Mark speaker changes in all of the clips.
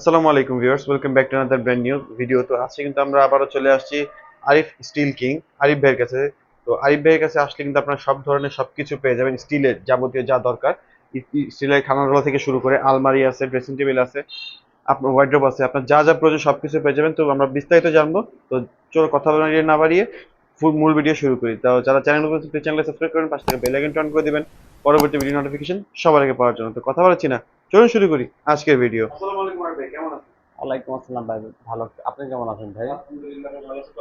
Speaker 1: আসসালামু আলাইকুম viewers, welcome back to another brand new video. তো আজকে কিন্তু আমরা আবারও চলে আসছি আরিফ স্টিল কিং, আরিফ ভাইয়ের কাছে। তো আরিফ ভাইয়ের কাছে আসলে কিন্তু আপনারা সব ধরনের সবকিছু পেয়ে যাবেন, স্টিলের যাবতীয় যা দরকার। স্টিলের খানাগুলো থেকে শুরু করে আলমারি আছে ড্রেসিং টেবিল আছে, আপনার ওয়ার্ড্রোব আছে, আপনার যা যা প্রয়োজন সবকিছু পেয়ে যাবেন। তো আমরা বিস্তারিত জানব। তো চলো কথা বাড়িয়ে, না বাড়িয়ে ফুল মূল ভিডিও শুরু করি। তো যারা চ্যানেল চ্যানেলে সাবস্ক্রাইব করেন, পাশে থেকে বেল আইকন অন করে দিবেন। পরবর্তী ভিডিও নোটিফিকেশন সবার আগে পাওয়ার জন্য। তো কথা বলছি না চলুন শুরু করি আজকের ভিডিও আসসালামু আলাইকুম আরিফ ভাই কেমন
Speaker 2: ওয়ালাইকুম আসসালাম ভাই ভালো আপনি কেমন আছেন ভাই?
Speaker 1: আলহামদুলিল্লাহ ভালো আছি। তো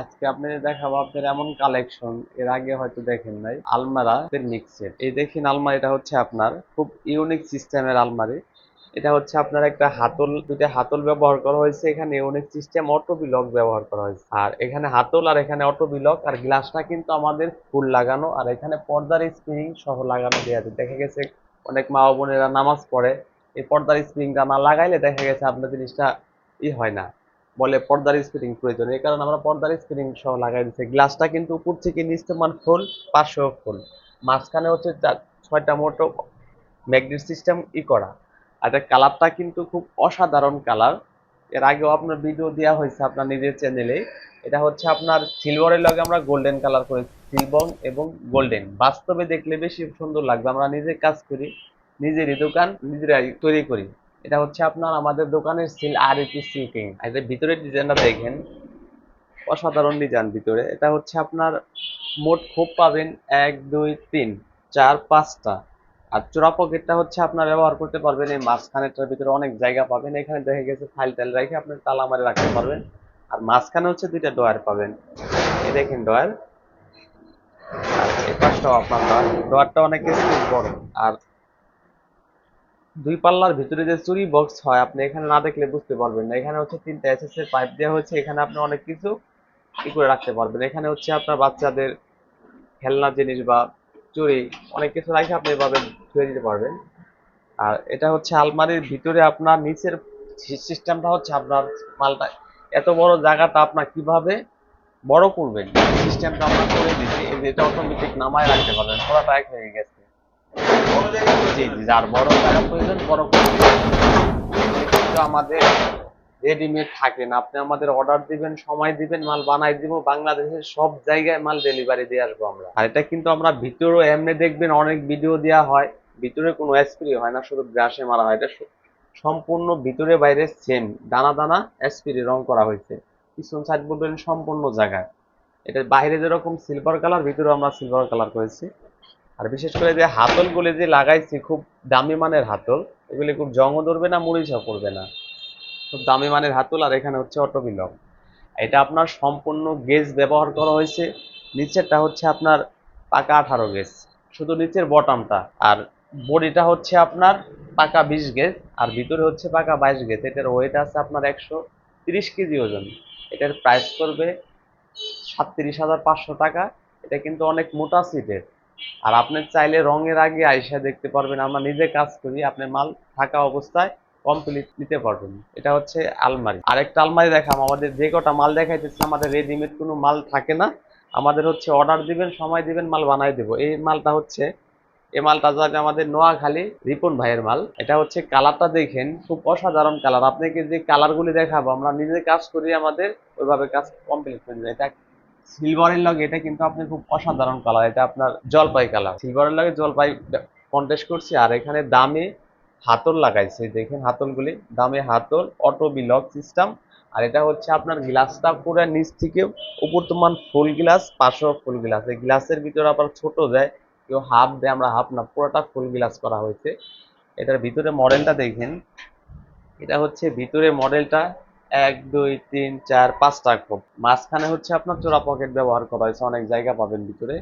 Speaker 1: আজকে
Speaker 2: দেখাবো আপনার এমন কালেকশন এর আগে হয়তো দেখেন নাই আলমারা মিক্সের এই দেখেন আলমারিটা হচ্ছে আপনার খুব ইউনিক সিস্টেমের আলমারি। এটা হচ্ছে আপনার একটা হাতল দুইটা হাতল ব্যবহার করা হয়েছে। এখানে ইউনিক সিস্টেম অটো বিলক ব্যবহার করা হয়েছে। আর এখানে হাতল আর এখানে অটো বিলক আর গ্লাসটা কিন্তু আমাদের ফুল লাগানো আর এখানে পর্দার স্প্রিং সহ লাগানো দেওয়া আছে। দেখা গেছে অনেক মা বোনেরা নামাজ পড়ে, এই পর্দার স্প্রিংটা না লাগাইলে দেখা গেছে আপনার জিনিসটা ই হয় না। বলে পর্দার স্প্রিং প্রয়োজন। এই কারণে আমরা পর্দার স্প্রিং সহ লাগাই দিচ্ছি গ্লাসটা কিন্তু উপর থেকে নিচতে মান ফুল পাশেও ফুল মাঝখানে হচ্ছে ছয়টা মোটো ম্যাগনেট সিস্টেম ই করা। আর কালারটা কিন্তু খুব অসাধারণ কালার এর আগেও আপনার ভিডিও দেওয়া হয়েছে আপনার নিজের চ্যানেলে এটা হচ্ছে আপনার সিলভারের লগে আমরা গোল্ডেন কালার করেছি সিলভার এবং গোল্ডেন বাস্তবে দেখলে বেশি সুন্দর লাগবে, আমরা নিজে কাজ করি, নিজেরই দোকান, নিজেরাই তৈরি করি। এটা হচ্ছে আপনার আমাদের দোকানের সিল আর এটি সিল্কিং এর ভিতরের ডিজাইনটা দেখেন, অসাধারণ ডিজাইন ভিতরে। এটা হচ্ছে আপনার মোট খোপ পাবেন এক, দুই, তিন, চার, পাঁচটা। আর চোরা পকেটটা হচ্ছে আপনার ব্যবহার করতে পারবেন, এই মাঝখানেটার ভিতরে অনেক জায়গা পাবেন, এখানে দেখা গেছে ফাইল টাইল রেখে আপনি তালা মারে রাখতে পারবেন। আর মাঝখানে হচ্ছে দুইটা ডয়ার পাবেন। এই দেখেন ডয়ার আর এই পাশটাও আপনার ডয়ার ডয়ারটা অনেক স্পেস বড়। আর দুই পাল্লার ভিতরে যে চুরি বক্স হয়, আপনি এখানে না দেখলে বুঝতে পারবেন না। এখানে হচ্ছে তিনটা এসএস এর পাইপ দেওয়া হয়েছে, এখানে আপনি অনেক কিছু ই করে রাখতে পারবেন। এখানে হচ্ছে আপনার বাচ্চাদের খেলনা জিনিস বা চুরি অনেক কিছু রাখে আপনি এভাবে ধুয়ে দিতে পারবেন। আর এটা হচ্ছে আলমারির ভিতরে আপনার নিচের সিস্টেমটা হচ্ছে আপনার মালটা। এত বড় জায়গাটা আপনার কীভাবে বড় করবেন? সিস্টেমটা আপনার করে দিচ্ছি এটা অটোমেটিক নামায় রাখতে পারবেন পুরোটা এক হয়ে গেছে। জি জি, যার বড় জায়গা প্রয়োজন, বড় করে দিবেন। কিন্তু আমাদের রেডিমেড থাকে না। আপনি আমাদের অর্ডার দিবেন, সময় দিবেন, মাল বানাই দিব, বাংলাদেশের সব জায়গায় মাল ডেলিভারি দিয়ে আসব আমরা। আর এটা কিন্তু আমরা ভিতরেও এমনি দেখবেন অনেক ভিডিও দেওয়া হয়, ভিতরে কোনো স্প্রে হয় না, শুধু গ্রাসে মারা হয়। এটা সম্পূর্ণ ভিতরে বাইরে সেম দানা দানা স্প্রে রং করা হয়েছে। পিছন সাইড বলবেন সম্পূর্ণ জায়গায় এটা বাইরে যেরকম সিলভার কালার ভিতরে আমরা সিলভার কালার করেছি। আর বিশেষ করে যে হাতলগুলি যে লাগাইছি, খুব দামি মানের হাতল, এগুলি খুব জংও ধরবে না মুড়িঝা পড়বে না। খুব দামি মানের হাতুল আর এখানে হচ্ছে অটো বিলক এটা আপনার সম্পূর্ণ গেজ ব্যবহার করা হয়েছে। নিচেরটা হচ্ছে আপনার পাকা আঠারো গেজ শুধু নিচের বটামটা আর বডিটা হচ্ছে আপনার পাকা বিশ গেজ আর ভিতরে হচ্ছে পাকা বাইশ গেজ এটার ওয়েট আছে আপনার একশো তিরিশ কেজি ওজন। এটার প্রাইস করবে সাতত্রিশ হাজার পাঁচশো টাকা। এটা কিন্তু অনেক মোটা সিটের আর আপনি চাইলে রঙের আগে আইসা দেখতে পারবেন। আমরা নিজে কাজ করি। আপনার মাল থাকা অবস্থায় কমপ্লিট নিতে পারবেন। এটা হচ্ছে আলমারি। আরেকটা আলমারি দেখাম আমাদের যে কটা মাল দেখাইতেছে, আমাদের রেডিমেড কোনো মাল থাকে না। আমাদের হচ্ছে অর্ডার দিবেন, সময় দিবেন, মাল বানাই দেবো। এই মালটা হচ্ছে, এই মালটা যাবে আমাদের নোয়াখালী রিপন ভাইয়ের মাল। এটা হচ্ছে কালারটা দেখেন, খুব অসাধারণ কালার। আপনাকে যে কালারগুলি দেখাবো, আমরা নিজে কাজ করি আমাদের, ওইভাবে কাজ কমপ্লিট করে যায় এটা সিলভারের লগে, এটা কিন্তু আপনি খুব অসাধারণ কালার। এটা আপনার জলপাই কালার। সিলভারের লগে জলপাই কন্টেস্ট করছি, আর এখানে দামে হাতল লাগাইছে, দেখেন হাতলগুলি, দামে হাতল অটো বিলক সিস্টেম, আর এটা হচ্ছে আপনার গ্লাসটা পুরো নিচ থেকে উপর তোমার ফুল গ্লাস, পাশেও ফুল গ্লাস। এই গ্লাসের ভিতরে আবার ছোট যায় কেউ হাফ দেয়, আমরা হাফ না, পুরোটা ফুল গ্লাস করা হয়েছে। এটার ভিতরে মডেলটা দেখেন। এটা হচ্ছে ভিতরে মডেলটা এক, দুই, তিন, চার, পাঁচটা খোপ। মাঝখানে হচ্ছে আপনার চোরা পকেট ব্যবহার করা হয়েছে, অনেক জায়গা পাবেন ভিতরে,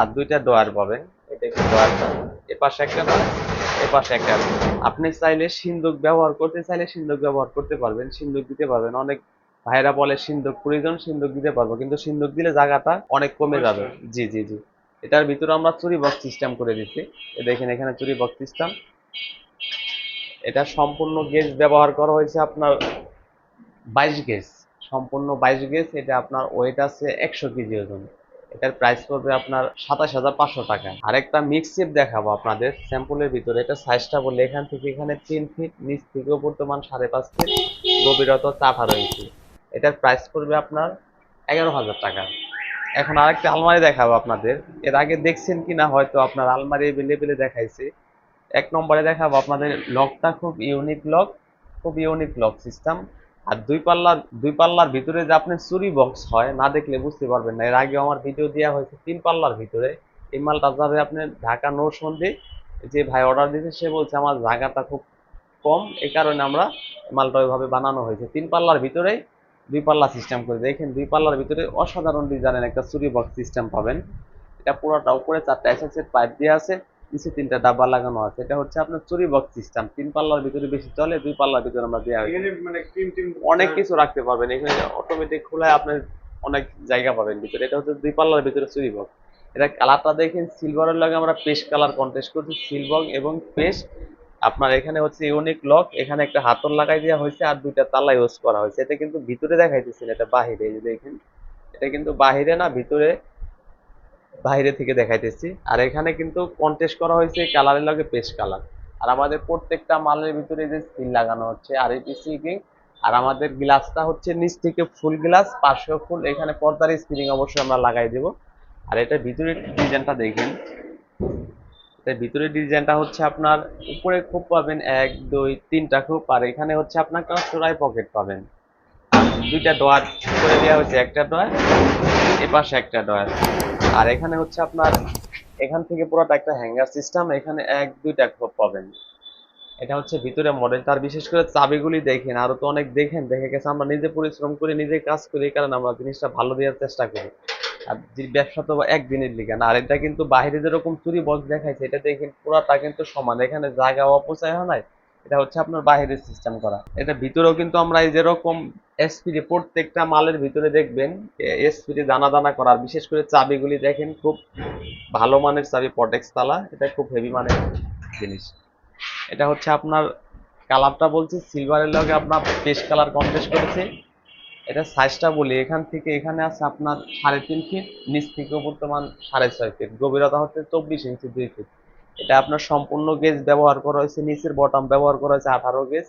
Speaker 2: আর দুইটা ডোয়ার পাবেন। এটা একটু ডোয়ারটা এ পাশে একটা এ পাশে একটা আপনি চাইলে সিন্দুক ব্যবহার করতে চাইলে সিন্দুক ব্যবহার করতে পারবেন সিন্দুক দিতে পারবেন। অনেক ভাইরা বলে সিন্দুক প্রয়োজন সিন্দুক দিতে পারব। কিন্তু সিন্দুক দিলে জায়গাটা অনেক কমে যাবে। জি জি জি। এটার ভিতরে আমরা চুরি বক্স সিস্টেম করে দিচ্ছি। দেখেন এখানে চুরি বক্স সিস্টেম এটা সম্পূর্ণ গেজ ব্যবহার করা হয়েছে আপনার বাইশ গেজ সম্পূর্ণ বাইশ গেজ এটা আপনার ওয়েট আছে একশো কেজি ওজন। এটার প্রাইস পড়বে আপনার সাতাশ হাজার পাঁচশো টাকা। আরেকটা মিক্স চিপ দেখাবো আপনাদের স্যাম্পলের ভিতরে। এটা সাইজটা বললে এখান থেকে এখানে তিন ফিট নিচ থেকেও বর্তমান সাড়ে পাঁচ ফিট গভীরতা আঠারো ইঞ্চি এটার প্রাইস পড়বে আপনার এগারো হাজার টাকা। এখন আরেকটা আলমারি দেখাবো আপনাদের। এর আগে দেখছেন কিনা হয়তো আপনার আলমারি এভেলেবেলে দেখাইছি। এক নম্বরে দেখাবো আপনাদের লকটা খুব ইউনিক লক খুব ইউনিক লক সিস্টেম আর দুই পাল্লার দুই পাল্লার ভিতরে যে আপনি চুরি বক্স হয়, না দেখলে বুঝতে পারবেন না। এর আগে আমার ভিডিও দেওয়া হয়েছে তিন পাল্লার ভিতরে। এই মালটা যাবে আপনি ঢাকা নৌসন্ধি যে ভাই অর্ডার দিয়েছে, সে বলছে আমার জায়গাটা খুব কম, এই কারণে আমরা মালটা ওইভাবে বানানো হয়েছে। তিন পাল্লার ভিতরে দুই পাল্লা সিস্টেম করে। দেখেন, দুই পাল্লার ভিতরে অসাধারণ ডিজাইনের একটা চুরি বক্স সিস্টেম পাবেন। এটা পুরোটা উপরে চারটা এসএসের পাইপ দিয়ে আছে। নিচে তিনটা ডাব্বা লাগানো আছে। এটা হচ্ছে আপনার চুরি বক্স সিস্টেম তিন পাল্লার ভিতরে বেশি চলে দুই পাল্লার ভিতরে আমরা দেওয়া
Speaker 1: মানে
Speaker 2: অনেক কিছু রাখতে পারবেন। এখানে অটোমেটিক খোলায় আপনার অনেক জায়গা পাবেন ভিতরে। এটা হচ্ছে দুই পাল্লার ভিতরে চুরি বক্স এটা কালারটা দেখেন সিলভারের লগে আমরা পেস্ট কালার কন্টেস্ট করছি সিলভার এবং পেস্ট আপনার এখানে হচ্ছে ইউনিক লক এখানে একটা হাতল লাগাই দেওয়া হয়েছে আর দুইটা তালা ইউজ করা হয়েছে। এটা কিন্তু ভিতরে দেখাইতেছি না, এটা বাহিরে এই যে দেখেন। এটা কিন্তু বাহিরে না ভিতরে বাইরে থেকে দেখাইতেছি। আর এখানে কিন্তু কন্টেস্ট করা হয়েছে কালারের লগে পেস্ট কালার আর আমাদের প্রত্যেকটা মালের ভিতরে যে সিল লাগানো হচ্ছে আর এপিসি আর আমাদের গ্লাসটা হচ্ছে নিচ থেকে ফুল গ্লাস পাশেও ফুল এখানে পর্দার স্ক্রিনিং অবশ্যই আমরা লাগাই দেব। আর এটা ভিতরে ডিজাইনটা দেখেন। এটা ভিতরে ডিজাইনটা হচ্ছে আপনার উপরে খুব পাবেন এক, দুই, তিনটা খুব, আর এখানে হচ্ছে আপনার চোরাই পকেট পাবেন। দুইটা ডোয়ার করে দেওয়া হয়েছে, একটা ডোয়ার, এপাশে একটা ডয়ার। আর এখানে হচ্ছে আপনার, এখান থেকে পুরোটা একটা হ্যাঙ্গার সিস্টেম এখানে এক, দুইটা খোপ পাবেন। এটা হচ্ছে ভিতরে মডেল তার বিশেষ করে চাবিগুলি দেখেন, আরও তো অনেক দেখেন, দেখে গেছে আমরা নিজে পরিশ্রম করি, নিজে কাজ করি কারণে আমরা জিনিসটা ভালো দেওয়ার চেষ্টা করি। আর ব্যবসা তো একদিনের লিগে না, আর এটা কিন্তু বাইরে যেরকম চুরি বক্স দেখাইছে, এটা দেখেন পুরাটা কিন্তু সমান, এখানে জায়গা অপচয় হয় নাই। এটা হচ্ছে আপনার বাইরের সিস্টেম করা। এটা ভিতরেও কিন্তু আমরা এই যেরকম এসপিডি প্রত্যেকটা মালের ভিতরে দেখবেন এসপিডি দানা দানা করা, আর বিশেষ করে চাবিগুলি দেখেন খুব ভালো মানের চাবি পটেক্স তালা, এটা খুব হেভি মানের জিনিস। এটা হচ্ছে আপনার কালারটা বলছি সিলভারের লগে আপনার পেস্ট কালার কন্টেস্ট করেছে। এটা সাইজটা বলি, এখান থেকে এখানে আছে আপনার সাড়ে তিন ফিট নিচ থেকে বর্তমান সাড়ে ছয় ফিট গভীরতা হচ্ছে চব্বিশ ইঞ্চি দুই ফিট এটা আপনার সম্পূর্ণ গেজ ব্যবহার করা হয়েছে, নিচের বটম ব্যবহার করা হয়েছে আঠারো গেজ।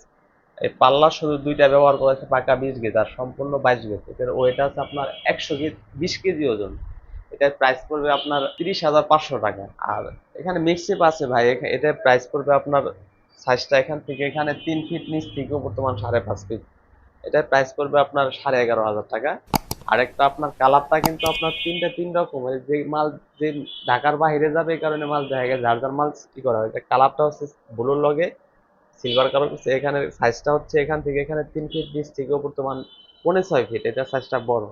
Speaker 2: এই পাল্লা শুধু দুইটা ব্যবহার করা হয়েছে, পাকা বিশ গেজ আর সম্পূর্ণ বাইশ গেজ। এটার ওয়েট আছে আপনার একশো গেজ, বিশ কেজি ওজন। এটার প্রাইস পড়বে আপনার তিরিশ হাজার পাঁচশো টাকা। আর এখানে মিক্সিপ আছে ভাই এটার প্রাইস পড়বে আপনার সাইজটা এখান থেকে এখানে তিন ফিট নিচ থেকে বর্তমান সাড়ে পাঁচ ফিট এটার প্রাইস পড়বে আপনার সাড়ে এগারো হাজার টাকা। আরেকটা আপনার কালারটা কিন্তু আপনার তিনটা তিন রকমের। যে মাল যে ঢাকার বাইরে যাবে এই কারণে মাল দেখা গেছে। যার যার মাল কি করা হয়? কালারটা হচ্ছে ব্লুর লগে সিলভার কালার হচ্ছে এখানে সাইজটা হচ্ছে এখান থেকে এখানে তিন ফিট নিচ থেকেও বর্তমান পৌনে ছয় ফিট এটার সাইজটা বড়।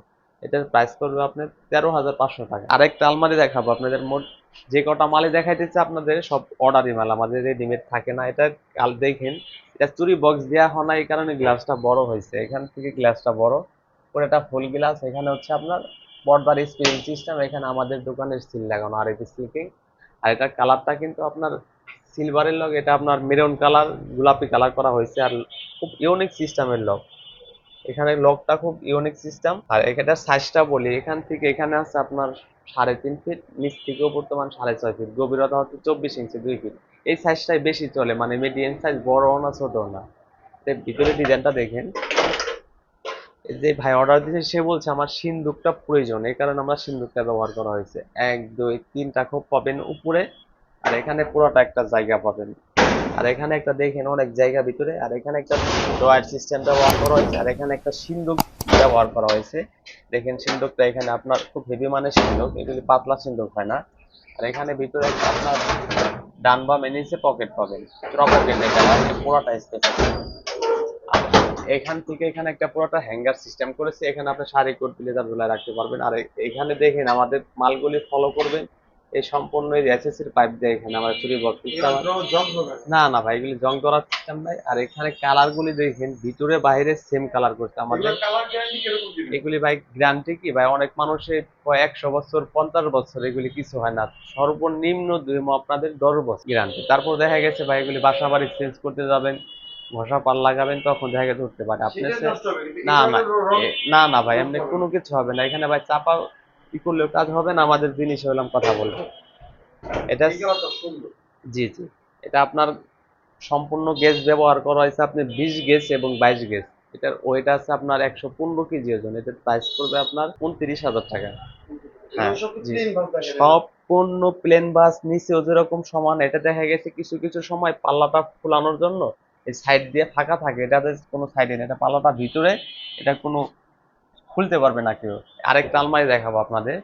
Speaker 2: এটার প্রাইস পড়বে আপনার তেরো হাজার পাঁচশো টাকা। আরেকটা আলমারি দেখাবো আপনাদের মোট। যে কটা মালে দেখাইতেছে আপনাদের, সব অর্ডারই মাল। আমাদের রেডিমেড থাকে না। এটা কাল দেখেন। এটা চুরি বক্স দেওয়া হয় না, এই কারণে গ্লাসটা বড় হয়েছে। এখান থেকে গ্লাসটা বড়। পরে এটা ফুল গ্লাস এখানে হচ্ছে আপনার পর্দার স্প্রিং সিস্টেম এখানে আমাদের দোকানের সিল লাগানো আর এটি সিলিং আর এটা কালারটা কিন্তু আপনার সিলভারের লগ, এটা আপনার মেরুন কালার গোলাপি কালার করা হয়েছে, আর খুব ইউনিক সিস্টেমের লক এখানে লকটা খুব ইউনিক সিস্টেম আর এখানটার সাইজটা বলি, এখান থেকে এখানে আছে আপনার সাড়ে তিন ফিট নিচ থেকেও বর্তমান সাড়ে ছয় ফিট গভীরতা হচ্ছে চব্বিশ ইঞ্চি দুই ফিট এই সাইজটাই বেশি চলে মানে মিডিয়াম সাইজ বড় না ছোট না। ভিতরে ডিজাইনটা দেখেন। যে ভাই অর্ডার দিয়েছে সে বলছে আমার সিন্দুকটা প্রয়োজন। এই কারণে আমরা সিন্দুকটা ব্যবহার করা হয়েছে। এক, দুই তিনটা খোপ পাবেন উপরে, আর এখানে পুরোটা একটা জায়গা পাবেন। আর এখানে একটা দেখেন অনেক জায়গা ভিতরে, আর এখানে একটা ড্রয়ার সিস্টেম ব্যবহার করা হয়েছে, আর এখানে একটা সিন্দুক ব্যবহার করা হয়েছে। দেখেন সিন্দুকটা এখানে আপনার খুব হেভি মানের সিন্দুক, এগুলি পাতলা সিন্দুক হয় না। আর এখানে ভিতরে একটা আপনার ডান বা মেনিসে পকেট পাবেন। পকেট পুরোটা স্পেস আছে এখান থেকে এখানে একটা পুরোটা হ্যাঙ্গার সিস্টেম করেছে। এখানে আপনি শাড়ি কোট ব্লেজার ঝুলায় রাখতে পারবেন। আর এখানে দেখেন আমাদের মালগুলি ফলো করবেন এই সম্পূর্ণ এই এসএসসির পাইপ দিয়ে এখানে আমরা চুরি বক্স না না ভাই এগুলি জং করার সিস্টেম নাই। আর এখানে কালার গুলি দেখেন ভিতরে বাইরে সেম কালার করছে আমাদের। এগুলি ভাই গ্যারান্টি কি? ভাই অনেক মানুষের একশো বছর পঞ্চাশ বছর এগুলি কিছু হয় না। সর্বনিম্ন দুই আপনাদের দশ বছর গ্যারান্টি তারপর দেখা গেছে ভাই এগুলি বাসা বাড়ি চেঞ্জ করতে যাবেন। ঘষা পাল লাগাবেন তখন দেখা গেছে উঠতে পারে। আপনি না না না না ভাই এমনি কোনো কিছু হবে না। এখানে ভাই চাপা ই করলেও কাজ হবে না আমাদের জিনিস হলাম কথা বলব। এটা জি জি। এটা আপনার সম্পূর্ণ গ্যাস ব্যবহার করা হয়েছে আপনি বিশ গ্যাস এবং বাইশ গ্যাস। এটার ওয়েট আছে আপনার একশো পনেরো কেজি ওজন। এটার প্রাইস পড়বে আপনার উনত্রিশ হাজার টাকা। হ্যাঁ, জি। সম্পূর্ণ প্লেন বাস নিচেও যেরকম সমান এটা দেখা গেছে কিছু কিছু সময় পাল্লাটা খোলানোর জন্য সাইড দিয়ে ফাঁকা থাকে এটাতে কোনো সাইডে নেই, এটা পাল্লাটা ভিতরে, এটা কোনো খুলতে পারবে না কেউ। আরেকটা আলমারি দেখাবো আপনাদের।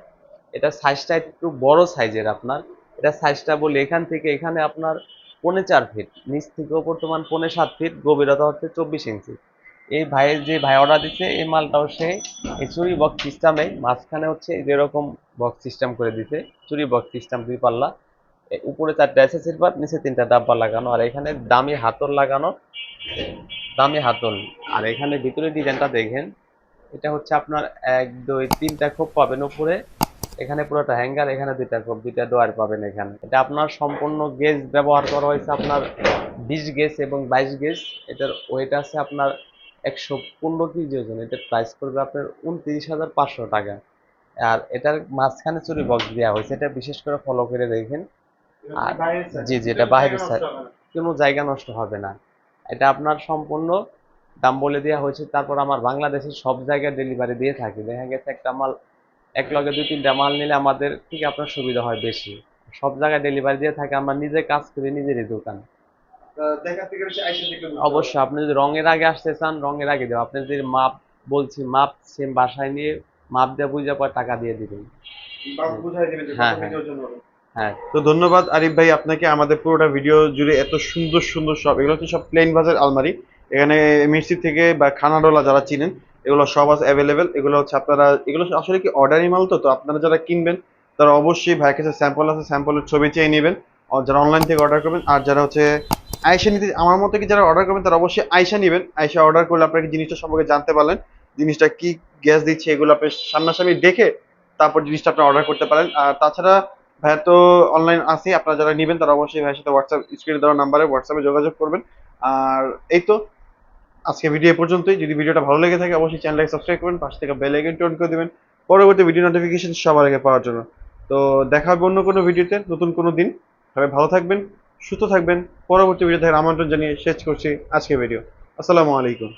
Speaker 2: এটা সাইজটা একটু বড় সাইজের আপনার। এটা সাইজটা বলি, এখান থেকে এখানে আপনার পৌনে চার ফিট নিচ থেকে বর্তমান পৌনে সাত ফিট গভীরতা হচ্ছে চব্বিশ ইঞ্চি এই ভাইয়ের যে ভাই অর্ডার দিচ্ছে এই মালটাও সে এই চুরি বক্স সিস্টেমে মাঝখানে হচ্ছে যেরকম বক্স সিস্টেম করে দিতে চুরি বক্স সিস্টেম দুই পাল্লা। উপরে চারটা এসএসির পাট নিচে তিনটা ডাব্বা লাগানো। আর এখানে দামি হাতল লাগানো। দামি হাতল। আর এখানে ভিতরে ডিজাইনটা দেখেন, এটা হচ্ছে আপনার এক, দুই, তিনটা খোপ পাবেন উপরে। এখানে পুরোটা হ্যাঙ্গার, এখানে দুইটা খোপ, দুইটা দোয়ার পাবেন এখানে। এটা আপনার সম্পূর্ণ গেজ ব্যবহার করা হয়েছে আপনার বিশ গেজ এবং বাইশ গেজ। এটার ওয়েট আছে আপনার একশো পনেরো কেজি ওজন। এটার প্রাইস পড়বে আপনার উনত্রিশ হাজার পাঁচশো টাকা। আর এটার মাঝখানে চুরি বক্স দেওয়া হয়েছে। এটা বিশেষ করে ফলো করে দেখেন। জি জি এটা বাইরের সাইড কোনো জায়গা নষ্ট হবে না। এটা আপনার সম্পূর্ণ দাম বলে দেওয়া হয়েছে। তারপর আমার বাংলাদেশের সব জায়গায় ডেলিভারি দিয়ে থাকি। দেখা গেছে একটা মাল এক লগে দুই তিনটা মাল নিলে আমাদের থেকে আপনার সুবিধা হয় বেশি। সব জায়গায় ডেলিভারি দিয়ে থাকে। আমরা নিজে কাজ করি নিজেরই দোকান। অবশ্যই আপনি যদি রঙের আগে আসতে চান রঙের আগে দেবো আপনি যদি মাপ বলছি মাপ সেম বাসায় নিয়ে মাপ দিয়ে বুঝে পর টাকা দিয়ে দিবেন। হ্যাঁ, হ্যাঁ। হ্যাঁ
Speaker 1: তো ধন্যবাদ আরিফ ভাই আপনাকে। আমাদের পুরোটা ভিডিও জুড়ে এত সুন্দর সুন্দর সব, এগুলো হচ্ছে সব প্লেন বাজার আলমারি। এখানে মিষ্টি থেকে বা খানাডোলা যারা চিনেন, এগুলো সব আছে অ্যাভেলেবেল এগুলো হচ্ছে আপনারা, এগুলো আসলে কি অর্ডারি মাল তো? তো আপনারা যারা কিনবেন, তারা অবশ্যই ভাইয়ের কাছে স্যাম্পল আছে স্যাম্পলের ছবি চেয়ে নেবেন। যারা অনলাইন থেকে অর্ডার করবেন, আর যারা হচ্ছে আয়সা নিতে, আমার মতো কি যারা অর্ডার করবেন, তারা অবশ্যই আয়সা নেবেন। আয়সা অর্ডার করলে আপনাকে জিনিসটা সম্পর্কে জানতে পারলেন। জিনিসটা কি গ্যাস দিচ্ছে, এগুলো আপনি সামনাসামনি দেখে তারপর জিনিসটা আপনি অর্ডার করতে পারেন। আর তাছাড়া ভাইয়া, তো অনলাইন আছে, আপনারা যারা নেবেন তারা অবশ্যই ভাইয়ের সাথে হোয়াটসঅ্যাপ স্ক্রিনে দেওয়া নাম্বারে হোয়াটসঅ্যাপে যোগাযোগ করবেন। আর এই তো, আজকে ভিডিও পর্যন্তই। যদি ভিডিওটা ভালো লেগে থাকে, অবশ্যই চ্যানেলটাকে সাবস্ক্রাইব করবেন, পাশ থেকে বেল আইকনটি অন করে দেবেন। পরবর্তী ভিডিও নোটিফিকেশন সবার আগে পাওয়ার জন্য। তো দেখা হবে অন্য কোনো ভিডিওতে নতুন কোনো দিন। সবাই ভালো থাকবেন, সুস্থ থাকবেন। পরবর্তী ভিডিও দেখার আমন্ত্রণ জানিয়ে শেষ করছি আজকে ভিডিও আসসালামু আলাইকুম।